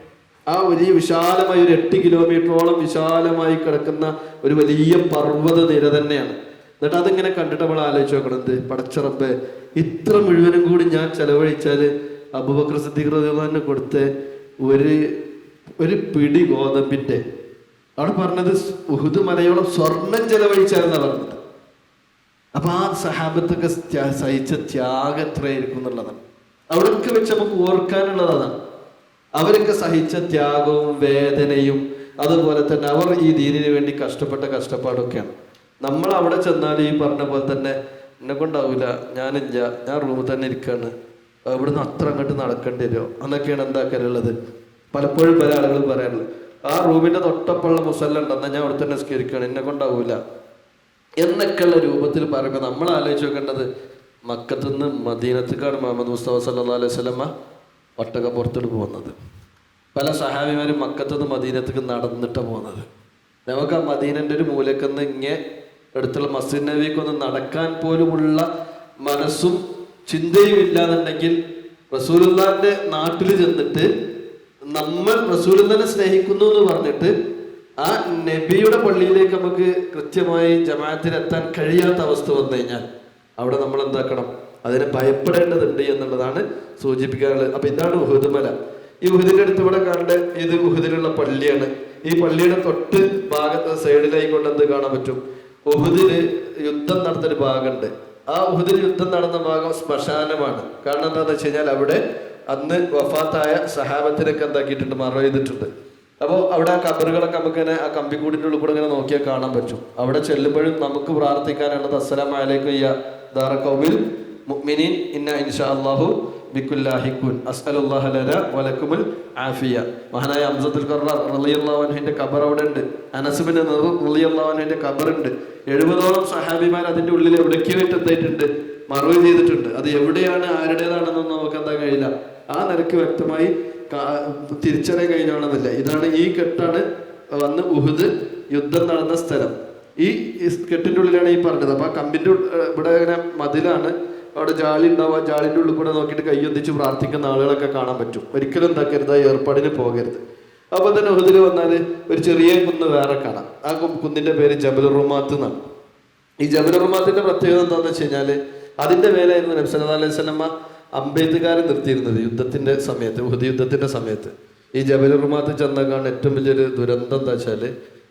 ആ വലിയ വിശാലമായ ഒരു എട്ട് കിലോമീറ്ററോളം വിശാലമായി കിടക്കുന്ന ഒരു വലിയ പർവത നിര തന്നെയാണ്. എന്നിട്ട് അതിങ്ങനെ കണ്ടിട്ട് നമ്മൾ ആലോചിച്ച് നോക്കണത് പടച്ചറമ്പ് ഇത്ര മുഴുവനും കൂടി ഞാൻ ചെലവഴിച്ചാൽ അബുബക്കർ സിദ്ദീഖ് കൊടുത്ത് ഒരു ഒരു പിടി ഗോതമ്പിന്റെ അവിടെ പറഞ്ഞത് ഉഹുദ് മലയോളം സ്വർണം ചെലവഴിച്ചാലെന്നാണ് പറഞ്ഞത്. അപ്പൊ ആ സഹാബത്തൊക്കെ സഹിച്ച ത്യാഗം എത്രയായിരിക്കും എന്നുള്ളതാണ്. അവിടെയൊക്കെ വെച്ച് നമുക്ക് ഓർക്കാനുള്ളത് അതാണ് അവരൊക്കെ സഹിച്ച ത്യാഗവും വേദനയും അതുപോലെ തന്നെ അവർ ഈ ദീനിന് വേണ്ടി കഷ്ടപ്പെട്ട കഷ്ടപ്പാടൊക്കെയാണ്. നമ്മൾ അവിടെ ചെന്നാൽ ഈ പറഞ്ഞ പോലെ തന്നെ എന്നെ കൊണ്ടാവില്ല ഞാനില്ല ഞാൻ റൂമിൽ തന്നെ ഇരിക്കാണ്. ഇവിടുന്ന് അത്ര അങ്ങോട്ട് നടക്കേണ്ടി വരുമോ എന്നൊക്കെയാണ് എന്താക്കാനുള്ളത് പലപ്പോഴും പല ആളുകൾ പറയാനുള്ളത് ആ റൂമിന്റെ തൊട്ടപ്പുള്ള മുസല്ല ഉണ്ടെന്നാൽ ഞാൻ അവിടെ തന്നെ സ്കരിക്കുകയാണ് എന്നെ കൊണ്ടാവൂല. എന്നൊക്കെയുള്ള രൂപത്തിൽ പറയുമ്പോൾ നമ്മൾ ആലോചിച്ച് നോക്കേണ്ടത് മക്കത്തുനിന്ന് മദീനത്തേക്കാണ് മുഹമ്മദ് മുസ്തഫ സല്ലാ അലൈഹി സ്വലമ ഒട്ടകപ്പുറത്തോട്ട് പോകുന്നത് പല സഹാബിമാരും മക്കത്ത് നിന്ന് മദീനത്തേക്ക് നടന്നിട്ടാണ് പോകുന്നത്. നമുക്ക് ആ മദീനന്റെ ഒരു മൂലക്കൊന്ന് ഇങ്ങനെ അടുത്തുള്ള മസ്ജിദ് നബിക്ക് ഒന്ന് നടക്കാൻ പോലുമുള്ള മനസ്സും ചിന്തയും ഇല്ലാന്നുണ്ടെങ്കിൽ റസൂലുള്ളാന്റെ നാട്ടിൽ ചെന്നിട്ട് നമ്മൾ റസൂലുള്ളാനെ സ്നേഹിക്കുന്നു എന്ന് പറഞ്ഞിട്ട് ആ നബിയുടെ പള്ളിയിലേക്ക് നമുക്ക് കൃത്യമായി ജമാഅത്തിൽ എത്താൻ കഴിയാത്ത അവസ്ഥ വന്നു കഴിഞ്ഞാൽ അവിടെ നമ്മൾ എന്താക്കണം അതിനെ ഭയപ്പെടേണ്ടതുണ്ട് എന്നുള്ളതാണ് സൂചിപ്പിക്കാനുള്ളത്. അപ്പൊ ഇതാണ് ഉഹുദ് മല. ഈ ഉഹുദിന്റെ അടുത്ത് ഇവിടെ കണ്ട് ഇത് ഉഹുദിലുള്ള പള്ളിയാണ്? ഈ പള്ളിയുടെ തൊട്ട് ഭാഗത്ത് സൈഡിലായി കൊണ്ട് എന്ത് കാണാൻ പറ്റും? ഉഹുദിൽ യുദ്ധം നടത്തൊരു ഭാഗമുണ്ട്. ആ ഉഹുദിൽ യുദ്ധം നടന്ന ഭാഗം ശ്മശാനമാണ്. കാരണം എന്താണെന്ന് വെച്ച് കഴിഞ്ഞാൽ അവിടെ അന്ന് വഫാത്തായ സഹാബത്തിനൊക്കെ എന്താക്കിയിട്ടുണ്ട് മറവ് ചെയ്തിട്ടുണ്ട്. അപ്പോൾ അവിടെ ആ കബറുകളൊക്കെ നമുക്ക് ഇങ്ങനെ ആ കമ്പിക്കൂടിന്റെ ഉള്ളിൽ കൂടെ ഇങ്ങനെ നോക്കിയാൽ കാണാൻ പറ്റും. അവിടെ ചെല്ലുമ്പോഴും നമുക്ക് പ്രാർത്ഥിക്കാനുള്ളത് അസ്സലാമലേക്കും അലൈക്കും ദാറക്കോവിൽ മുഅ്മിനീൻ ഇന്ന ഇൻഷാ അല്ലാഹു ബിക്കുല്ലാഹിക്കുൻ. അസ്അലുല്ലാഹ ലന വലക്കുമുൽ ആഫിയ. മഹാനായ അബ്ദുൽ ഖർറാർ റളിയല്ലാഹു അൻഹുവിന്റെ ഖബർ അവിടെ ഉണ്ട്. അനസ് ബിൻ റളിയല്ലാഹു അൻഹുവിന്റെ ഖബർ ഉണ്ട്. എഴുപതോളം സഹാബിമാർ അതിന്റെ ഉള്ളിൽ എവിടേക്കായിട്ട് എത്തിയിട്ടുണ്ട്. മറവ് ചെയ്തിട്ടുണ്ട്. അത് എവിടെയാണ് ആരുടേതാണെന്നൊന്നും നമുക്ക് എന്താ കഴിയില്ല ആ നിലയ്ക്ക് വ്യക്തമായി തിരിച്ചറിയാൻ കഴിഞ്ഞാണെന്നില്ല. ഇതാണ് ഈ കെട്ടാണ് വന്ന് ഉഹുദ് യുദ്ധം നടന്ന സ്ഥലം. ഈ കെട്ടിന്റെ ഉള്ളിലാണ് ഈ പറഞ്ഞത്. അപ്പൊ ആ കമ്പിന്റെ ഏർ ഇവിടെ ഇങ്ങനെ മതിലാണ്. അവിടെ ജാളി ഉണ്ടാവുക ജാലിന്റെ ഉള്ളിൽ കൂടെ നോക്കിയിട്ട് കൈയൊന്നിച്ച് പ്രാർത്ഥിക്കുന്ന ആളുകളൊക്കെ കാണാൻ പറ്റും. ഒരിക്കലും എന്താക്കരുത് ഏർപ്പാടിന് പോകരുത്. അപ്പൊ തന്നെ ഉഹദിൽ വന്നാൽ ഒരു ചെറിയ കുന്ന് വേറെ കാണാം. ആ കുന്നിന്റെ പേര് ജബൽ റുമാത്ത് എന്നാണ്. ഈ ജബൽ റുമാത്തിന്റെ പ്രത്യേകത എന്താണെന്ന് വെച്ച് കഴിഞ്ഞാൽ അതിന്റെ മേലായിരുന്നു നബി സല്ലല്ലാഹു അലൈഹി സ്വലമ്മ അംബേദ്കാരെ നിർത്തിയിരുന്നത് യുദ്ധത്തിന്റെ സമയത്ത് ഉഹദ് യുദ്ധത്തിന്റെ സമയത്ത്. ഈ ജബൽ റുമാത്ത് ചെന്നേക്കാണ് ഏറ്റവും വലിയൊരു ദുരന്തം എന്താ വെച്ചാൽ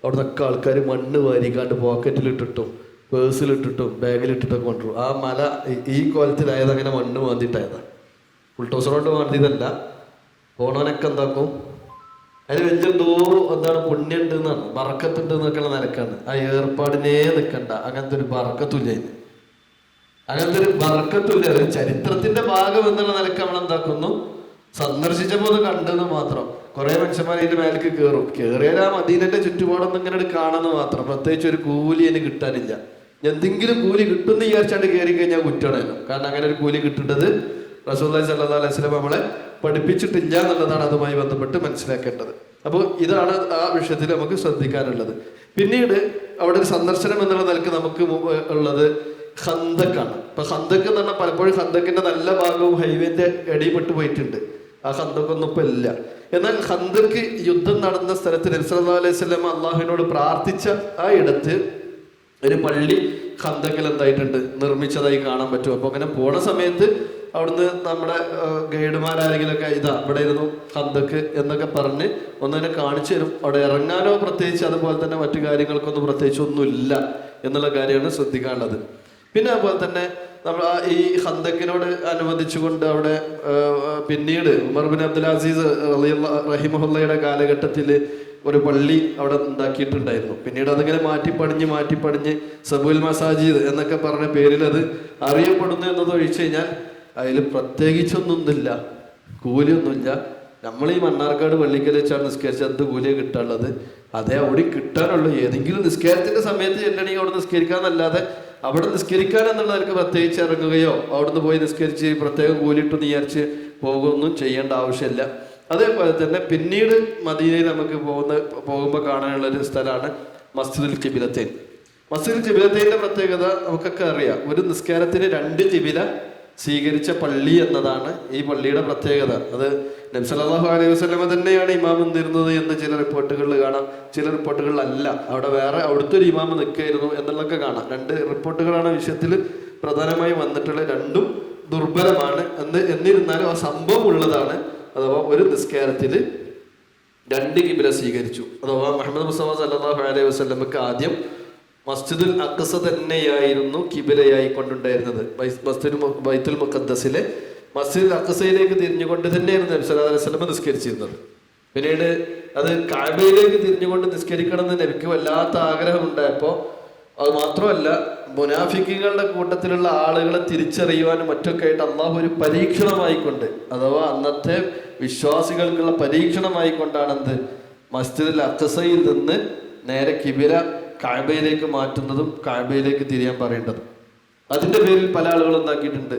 അവിടെ നിന്നൊക്കെ ആൾക്കാർ മണ്ണ് വാരിക്കാണ്ട് പോക്കറ്റിലിട്ടിട്ടും പേഴ്സിലിട്ടിട്ടും ബാഗിലിട്ടിട്ടൊക്കെ കൊണ്ടുവരും. ആ മല ഈ- കൊലത്തിലായത് അങ്ങനെ മണ്ണ് മാന്തിയിട്ടായതാണ് ഉൾട്ടോസർ കൊണ്ട് മാന്തിയതല്ല. പോണവനൊക്കെ എന്താക്കും? അതിന് വലിയ തോറും എന്താണ് പുണ്യുണ്ട് എന്നാണ് ബറക്കത്തുണ്ട് എന്നൊക്കെയുള്ള നിലക്കാണ്. ആ ഏർപ്പാടിനേ നിൽക്കണ്ട അങ്ങനത്തെ ഒരു ബറക്കത്തുല്ല അതിന് അങ്ങനത്തെ ഒരു ബറക്കത്തുല്ല ചരിത്രത്തിന്റെ ഭാഗം എന്നുള്ള നിലയ്ക്ക് നമ്മൾ എന്താക്കുന്നു സന്ദർശിച്ചപ്പോൾ അത് കണ്ടെന്ന് മാത്രം. കുറെ മനുഷ്യന്മാർ ഇതിന്റെ മേലേക്ക് കയറും കയറിയാൽ മദീനന്റെ ചുറ്റുപാടൊന്നും ഇങ്ങനെ കാണുന്നു മാത്രം. പ്രത്യേകിച്ച് ഒരു കൂലി അതിന് കിട്ടാനില്ല. എന്തെങ്കിലും കൂലി കിട്ടുമെന്ന് വിചാരിച്ചാണ്ട് കയറി കഴിഞ്ഞാൽ കുറ്റമാണല്ലോ. കാരണം അങ്ങനെ ഒരു കൂലി കിട്ടേണ്ടത് റസൂല്ലായി സല്ലാ അലൈഹി സ്വലം നമ്മളെ പഠിപ്പിച്ചിട്ടില്ല എന്നുള്ളതാണ് അതുമായി ബന്ധപ്പെട്ട് മനസ്സിലാക്കേണ്ടത്. അപ്പോൾ ഇതാണ് ആ വിഷയത്തിൽ നമുക്ക് ശ്രദ്ധിക്കാനുള്ളത്. പിന്നീട് അവിടെ ഒരു സന്ദർശനം എന്നുള്ള നിലയ്ക്ക് നമുക്ക് ഉള്ളത് ഹന്തക്കാണ് ഇപ്പൊ ഹന്തക്ക് എന്ന് പറഞ്ഞാൽ പലപ്പോഴും ഹന്തക്കിന്റെ നല്ല ഭാഗവും ഹൈവേന്റെ ഇടയിൽപ്പെട്ട് പോയിട്ടുണ്ട്. ആ ഹന്തക്കൊന്നും ഇപ്പൊ ഇല്ല. എന്നാൽ ഹന്തക്ക് യുദ്ധം നടന്ന സ്ഥലത്ത് നബ്സല്ലാ അലൈഹി സ്വലം അള്ളാഹുവിനോട് പ്രാർത്ഥിച്ച ആ ഇടത്ത് ഒരു പള്ളി ഖന്തക്കിൽ എന്തായിട്ടുണ്ട് നിർമ്മിച്ചതായി കാണാൻ പറ്റും. അപ്പൊ അങ്ങനെ പോണ സമയത്ത് അവിടുന്ന് നമ്മുടെ ഗൈഡുമാരാരെങ്കിലൊക്കെ ഇതാ ഇവിടെ ഇരുന്നു ഖന്തക്ക് എന്നൊക്കെ പറഞ്ഞ് ഒന്നിനെ കാണിച്ചു തരും. അവിടെ ഇറങ്ങാനോ പ്രത്യേകിച്ച് അതുപോലെ തന്നെ മറ്റു കാര്യങ്ങൾക്കൊന്നും പ്രത്യേകിച്ച് ഒന്നുമില്ല എന്നുള്ള കാര്യമാണ് ശ്രദ്ധിക്കാനുള്ളത്. പിന്നെ അതുപോലെ തന്നെ നമ്മൾ ഈ ഹന്തക്കിനോട് അനുബന്ധിച്ചുകൊണ്ട് അവിടെ പിന്നീട് ഉമർ ബിൻ അബ്ദുൽ അസീസ് റഹിമഹുല്ലയുടെ കാലഘട്ടത്തിൽ ഒരു പള്ളി അവിടെ ഉണ്ടാക്കിയിട്ടുണ്ടായിരുന്നു. പിന്നീട് അതിങ്ങനെ മാറ്റി പണിഞ്ഞ് മാറ്റി സബുൽ മസാജിദ് എന്നൊക്കെ പറഞ്ഞ പേരിൽ അത് അറിയപ്പെടുന്നു എന്നത് ഒഴിച്ചു കഴിഞ്ഞാൽ അതിൽ പ്രത്യേകിച്ചൊന്നൊന്നുമില്ല കൂലിയൊന്നുമില്ല. നമ്മൾ ഈ മണ്ണാർക്കാട് പള്ളിക്കൽ വെച്ചാണ് നിസ്കരിച്ചത്. എന്ത് കൂലിയാണ് കിട്ടാനുള്ളത്? അതേ അവിടെ കിട്ടാനുള്ളൂ. ഏതെങ്കിലും നിസ്കാരത്തിന്റെ സമയത്ത് ചെല്ലണമെങ്കിൽ അവിടെ നിസ്കരിക്കാന്നല്ലാതെ അവിടെ നിസ്കരിക്കാൻ എന്നുള്ളവർക്ക് പ്രത്യേകിച്ച് ഇറങ്ങുകയോ അവിടുന്ന് പോയി നിസ്കരിച്ച് പ്രത്യേകം കൂലിട്ട് വിചാരിച്ച് പോകുകയൊന്നും ചെയ്യേണ്ട ആവശ്യമില്ല. അതേപോലെ തന്നെ പിന്നീട് മദീനയിൽ നമുക്ക് പോകുന്ന പോകുമ്പോൾ കാണാനുള്ള ഒരു സ്ഥലമാണ് മസ്ജിദുൽ കിബിലത്തേൻ. മസ്ജിദുൽ കിബിലത്തേന്റെ പ്രത്യേകത നമുക്കൊക്കെ അറിയാം. ഒരു നിസ്കാരത്തിന് രണ്ട് കിബില സ്വീകരിച്ച പള്ളി എന്നതാണ് ഈ പള്ളിയുടെ പ്രത്യേകത. അത് നബ്സലാഹു അലൈഹി വസ്ലമ തന്നെയാണ് ഇമാം നിന്നിരുന്നത് എന്ന് ചില റിപ്പോർട്ടുകളിൽ കാണാം. ചില റിപ്പോർട്ടുകളിൽ അല്ല അവിടെ വേറെ അവിടുത്തെ ഒരു ഇമാം നിൽക്കായിരുന്നു എന്നുള്ളതൊക്കെ കാണാം. രണ്ട് റിപ്പോർട്ടുകളാണ് വിഷയത്തിൽ പ്രധാനമായും വന്നിട്ടുള്ള രണ്ടും ദുർബലമാണ് എന്ന് എന്നിരുന്നാലും ആ സംഭവം ഉള്ളതാണ്. അഥവാ ഒരു നിസ്കാരത്തിൽ രണ്ട് കിബില സ്വീകരിച്ചു. അഥവാ മുഹമ്മദ് മുസ്തഫ സല്ലാഹു അലൈഹി വസ്ലമക്ക് ആദ്യം മസ്ജിദുൽ അക്സ തന്നെയായിരുന്നു കിബിലയായി കൊണ്ടുണ്ടായിരുന്നത്. മസ്ജിദ് ബൈത്തുൽ മുഖദ്സിലെ മസ്ജിദുൽ അക്സയിലേക്ക് തിരിഞ്ഞുകൊണ്ട് തന്നെയായിരുന്നു നബി സല്ലല്ലാഹു അലൈഹി വസല്ലമ നിസ്കരിച്ചിരുന്നത്. പിന്നീട് അത് കാബയിലേക്ക് തിരിഞ്ഞുകൊണ്ട് നിസ്കരിക്കണം എന്ന് നബിക്ക് വല്ലാത്ത ആഗ്രഹം ഉണ്ടായപ്പോൾ അത് മാത്രമല്ല മുനാഫിക്കുകളുടെ കൂട്ടത്തിലുള്ള ആളുകളെ തിരിച്ചറിയുവാനും മറ്റൊക്കെ ആയിട്ട് അള്ളാഹു ഒരു പരീക്ഷണമായിക്കൊണ്ട് അഥവാ അന്നത്തെ വിശ്വാസികൾക്കുള്ള പരീക്ഷണമായിക്കൊണ്ടാണെന്ത്? മസ്ജിദുൽ അക്സയിൽ നിന്ന് നേരെ കിബില കാബയിലേക്ക് മാറ്റുന്നതും കായബയിലേക്ക് തിരിയാൻ പറയേണ്ടതും. അതിന്റെ പേരിൽ പല ആളുകളും എന്താക്കിയിട്ടുണ്ട്.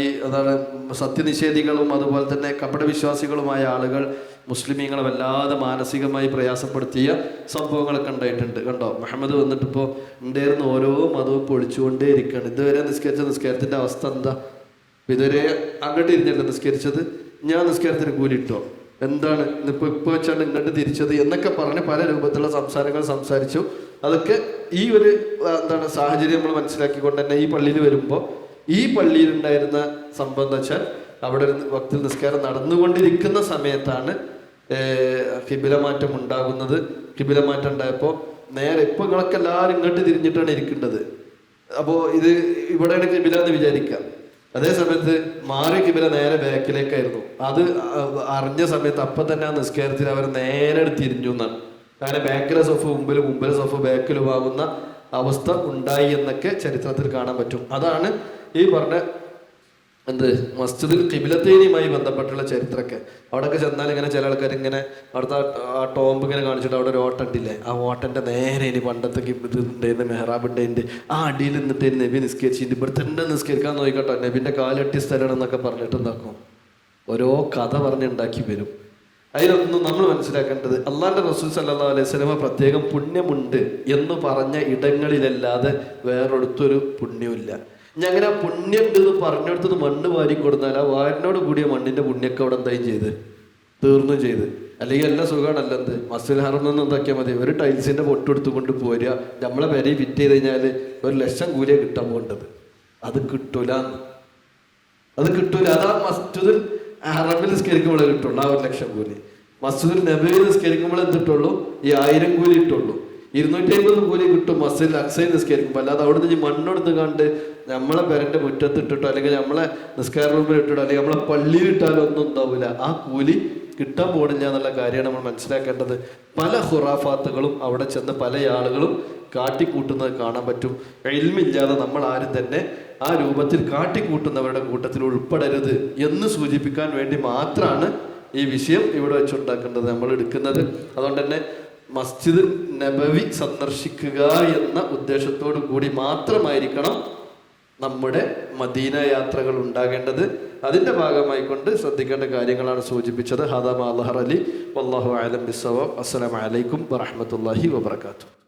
ഈ അതാണ് സത്യനിഷേധികളും അതുപോലെ തന്നെ കപടവിശ്വാസികളുമായ ആളുകൾ മുസ്ലിമീങ്ങളെ വല്ലാതെ മാനസികമായി പ്രയാസപ്പെടുത്തിയ സംഭവങ്ങളൊക്കെ ഉണ്ടായിട്ടുണ്ട് കണ്ടോ? മുഹമ്മദ് വന്നിട്ട് ഇപ്പോൾ ഉണ്ടായിരുന്ന ഓരോ മതവും പൊളിച്ചുകൊണ്ടേ ഇരിക്കുകയാണ്. ഇതുവരെ നിസ്കരിച്ച നിസ്കാരത്തിന്റെ അവസ്ഥ എന്താ? ഇതുവരെ അങ്ങോട്ട് ഇരുന്നില്ല നിസ്കരിച്ചത്. ഞാൻ നിസ്കാരത്തിന് കൂലിട്ടോ? എന്താണ് ഇന്നിപ്പോ ഇപ്പൊ വെച്ചാണ് ഇങ്ങോട്ട് തിരിച്ചത് എന്നൊക്കെ പറഞ്ഞ് പല രൂപത്തിലുള്ള സംസാരങ്ങൾ സംസാരിച്ചു. അതൊക്കെ ഈ ഒരു എന്താണ് സാഹചര്യം നമ്മൾ മനസ്സിലാക്കിക്കൊണ്ട് തന്നെ ഈ പള്ളിയിൽ വരുമ്പോൾ ഈ പള്ളിയിൽ ഉണ്ടായിരുന്ന സംഭവം എന്ന് വെച്ചാൽ അവിടെ ഒരു ഭക്തി നിസ്കാരം നടന്നുകൊണ്ടിരിക്കുന്ന സമയത്താണ് ഫിബിലമാറ്റം ഉണ്ടാകുന്നത്. ഫിബിലമാറ്റം ഉണ്ടായപ്പോൾ നേരെ ഇപ്പൊ നിങ്ങളൊക്കെ എല്ലാവരും ഇങ്ങോട്ട് തിരിഞ്ഞിട്ടാണ് ഇരിക്കേണ്ടത്. അപ്പോൾ ഇത് ഇവിടെയാണ് കിബില എന്ന് വിചാരിക്കാം. അതേ സമയത്ത് മാറി കിബില നേരെ ബാക്കിലേക്കായിരുന്നു. അത് അറിഞ്ഞ സമയത്ത് അപ്പം തന്നെ ആ നിസ്കാരത്തിൽ അവർ നേരെ തിരിഞ്ഞു എന്നാണ്. അങ്ങനെ ബാക്കിലെ സോഫ് മുമ്പിൽ മുമ്പിലെ സോഫ് ബാക്കിലുമാകുന്ന അവസ്ഥ ഉണ്ടായി എന്നൊക്കെ ചരിത്രത്തിൽ കാണാൻ പറ്റും. അതാണ് ഈ പറഞ്ഞ എന്ത്? മസ്ജിദിൽ കിബിലത്തേനിയുമായി ബന്ധപ്പെട്ടുള്ള ചരിത്രമൊക്കെ. അവിടെയൊക്കെ ചെന്നാൽ ഇങ്ങനെ ചില ആൾക്കാർ ഇങ്ങനെ അവിടുത്തെ ആ- ടോംബ് ഇങ്ങനെ കാണിച്ചിട്ട് അവിടെ ഒരു ഓട്ടം ഉണ്ടില്ലേ? ആ ഓട്ടന്റെ നേരെ ഇനി പണ്ടത്തെ കിബ് ഇത് ഉണ്ടായിരുന്നു മെഹ്റാബ് ആ അടിയിൽ നിന്നിട്ട് നബി നിസ്കരിച്ചിട്ട് ഇവിടെ തന്നെ നിസ്കരിക്കാൻ നോക്കിക്കോട്ടോ. നബിന്റെ കാലെട്ടി സ്ഥലമാണ് എന്നൊക്കെ പറഞ്ഞിട്ട് എന്താക്കും? ഓരോ കഥ പറഞ്ഞുണ്ടാക്കി വരും. അതിലൊന്നും നമ്മൾ മനസ്സിലാക്കേണ്ടത് അള്ളാഹിന്റെ റസൂൽ സല്ലാ അലൈഹി സ്വലമ പ്രത്യേകം പുണ്യമുണ്ട് എന്ന് പറഞ്ഞ ഇടങ്ങളിലല്ലാതെ വേറൊടുത്തൊരു പുണ്യമില്ല ഇനി അങ്ങനെ ആ പുണ്യമുണ്ട് എന്ന് പറഞ്ഞെടുത്തത് മണ്ണ് വാരി കൊടുത്താൽ ആ വാരിനോട് കൂടിയ മണ്ണിന്റെ പുണ്യൊക്കെ അവിടെ എന്തായും ചെയ്ത്? തീർന്നു ചെയ്ത്. അല്ലെങ്കിൽ എല്ലാം സുഖമാണല്ലോ എന്ത്? മസിൽ എന്താക്കിയാൽ മതി. ഒരു ടൈൽസിന്റെ പൊട്ടെടുത്ത് കൊണ്ട് പോരുക. നമ്മളെ വരെ ഫിറ്റ് ചെയ്ത് കഴിഞ്ഞാൽ ഒരു ലക്ഷം കൂലിയെ കിട്ടാൻ പോകേണ്ടത് അത് കിട്ടൂല അത് കിട്ടൂല. അതാ മസ്ജിദിൽ ഹറമിൽ നിസ്കരിക്കുമ്പോഴേ കിട്ടുള്ളൂ. ആ ഒരു ലക്ഷം കൂലി. മസ്ജിദിൽ നബിയിൽ നിസ്കരിക്കുമ്പോൾ എന്തിട്ടുള്ളൂ ഈ ആയിരം കൂലി ഇട്ടുള്ളൂ ഇരുന്നൂറ്റി അമ്പത് കൂലി കിട്ടും മസിൽ അക്സൈ നിസ്കരിക്കുമ്പോൾ അല്ലാതെ അവിടെ നിന്ന് മണ്ണെടുത്ത് കണ്ട് നമ്മളെ പെരന്റെ മുറ്റത്ത് ഇട്ടിട്ടോ അല്ലെങ്കിൽ നമ്മളെ നിസ്കാര റൂമിൽ ഇട്ടിട്ടോ അല്ലെങ്കിൽ നമ്മളെ പള്ളിയിൽ ഇട്ടാലോ ഒന്നും ഉണ്ടാവില്ല ആ കൂലി കിട്ടാൻ പോണില്ല എന്നുള്ള കാര്യമാണ് നമ്മൾ മനസ്സിലാക്കേണ്ടത്. പല ഹുറാഫാത്തുകളും അവിടെ ചെന്ന് പല ആളുകളും കാട്ടിക്കൂട്ടുന്നത് കാണാൻ പറ്റും. എൽമില്ലാതെ നമ്മൾ ആരും തന്നെ ആ രൂപത്തിൽ കാട്ടിക്കൂട്ടുന്നവരുടെ കൂട്ടത്തിൽ ഉൾപ്പെടരുത് എന്ന് സൂചിപ്പിക്കാൻ വേണ്ടി മാത്രമാണ് ഈ വിഷയം ഇവിടെ വെച്ചുണ്ടാക്കേണ്ടത് നമ്മൾ എടുക്കുന്നത്. അതുകൊണ്ട് തന്നെ മസ്ജിദ് നബവി സന്ദർശിക്കുക എന്ന ഉദ്ദേശത്തോടു കൂടി മാത്രമായിരിക്കണം നമ്മുടെ മദീന യാത്രകൾ ഉണ്ടാകേണ്ടത്. അതിന്റെ ഭാഗമായി കൊണ്ട് ശ്രദ്ധിക്കേണ്ട കാര്യങ്ങളാണ് സൂചിപ്പിച്ചത്. ഹദമ അലഹർ അലി വല്ലാഹു അലം ബിസവ അസ്സലാമലൈക്കും വറഹമത്തല്ലാഹി വബർക്കാത്തു